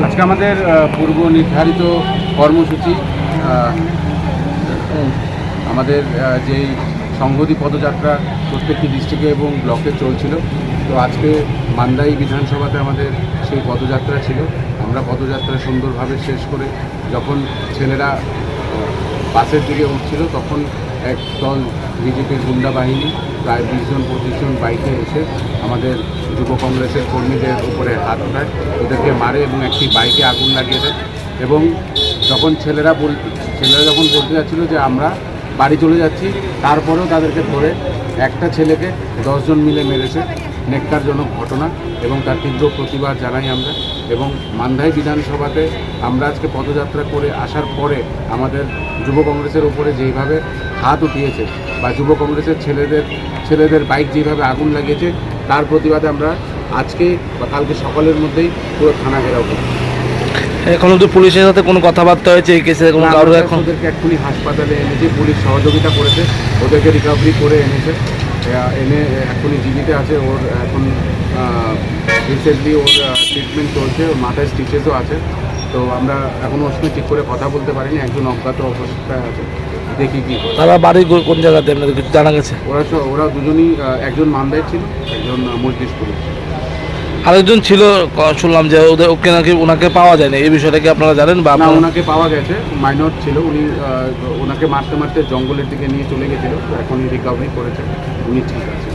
আজকে আমাদের পূর্ব নির্ধারিত কর্মসূচি আমাদের যেই সংহতি পদযাত্রা প্রত্যেকটি ডিস্ট্রিক্টে এবং ব্লকে চলছিল তো আজকে মান্দাই বিধানসভাতে আমাদের সেই পদযাত্রা ছিল। আমরা পদযাত্রা সুন্দরভাবে শেষ করে যখন ছেলেরা বাসের দিকে উঠছিল, তখন এক দল বিজেপির গুন্ডা বাহিনী, প্রায় বিশ জন, পঁচিশ জন বাইকে এসে আমাদের যুব কংগ্রেসের কর্মীদের উপরে হাত উঠায়, ওদেরকে মারে এবং একটি বাইকে আগুন লাগিয়ে দেয়। এবং যখন ছেলেরা বল, ছেলেরা যখন বলতে যাচ্ছিল যে আমরা বাড়ি চলে যাচ্ছি, তারপরেও তাদেরকে ধরে একটা ছেলেকে দশজন মিলে মেরেছে। নেককারজনক ঘটনা এবং তার তীব্র প্রতিবাদ জানাই আমরা এবং মান্ধাই বিধানসভাতে আমরা আজকে পদযাত্রা করে আসার পরে আমাদের যুব কংগ্রেসের উপরে যেইভাবে হাত উঠিয়েছে বা যুব কংগ্রেসের ছেলেদের ছেলেদের বাইক যেভাবে আগুন লাগিয়েছে তার প্রতিবাদে আমরা আজকে বা কালকে সকালের মধ্যেই পুরো থানা ঘেরাও করি এখন অব্দি পুলিশের সাথে কোনো কথাবার্তা হয়েছে? এই কেসে কোনো কারোর এখন ওদেরকে এক্ষুনি হাসপাতালে এনেছে পুলিশ সহযোগিতা করেছে ওদেরকে রিকভারি করে এনেছে। এনে এখনই জিবিতে আছে ওর এখন রিসেন্টলি ওর ট্রিটমেন্ট চলছে ওর মাথায় স্টিচেসও আছে। তো আমরা এখনও ওর সঙ্গে ঠিক করে কথা বলতে পারিনি একজন অজ্ঞাত অবস্থায় আছে। দেখি কি তারা বাড়ি কোন জায়গাতে? আপনাদের জানা গেছে? ওরা ওরা দুজনই একজন মান্দায় ছিল একজন মজলিশপুরে ছিল আরেকজন ছিল শুনলাম যে ওদের ওকে নাকি ওনাকে পাওয়া যায়নি। এই বিষয়টা কি আপনারা জানেন বা না ওনাকে পাওয়া গেছে মাইনর ছিল উনি ওনাকে মারতে মারতে জঙ্গলের দিকে নিয়ে চলে গেছিল এখন রিকভারি করেছে উনি ঠিক আছে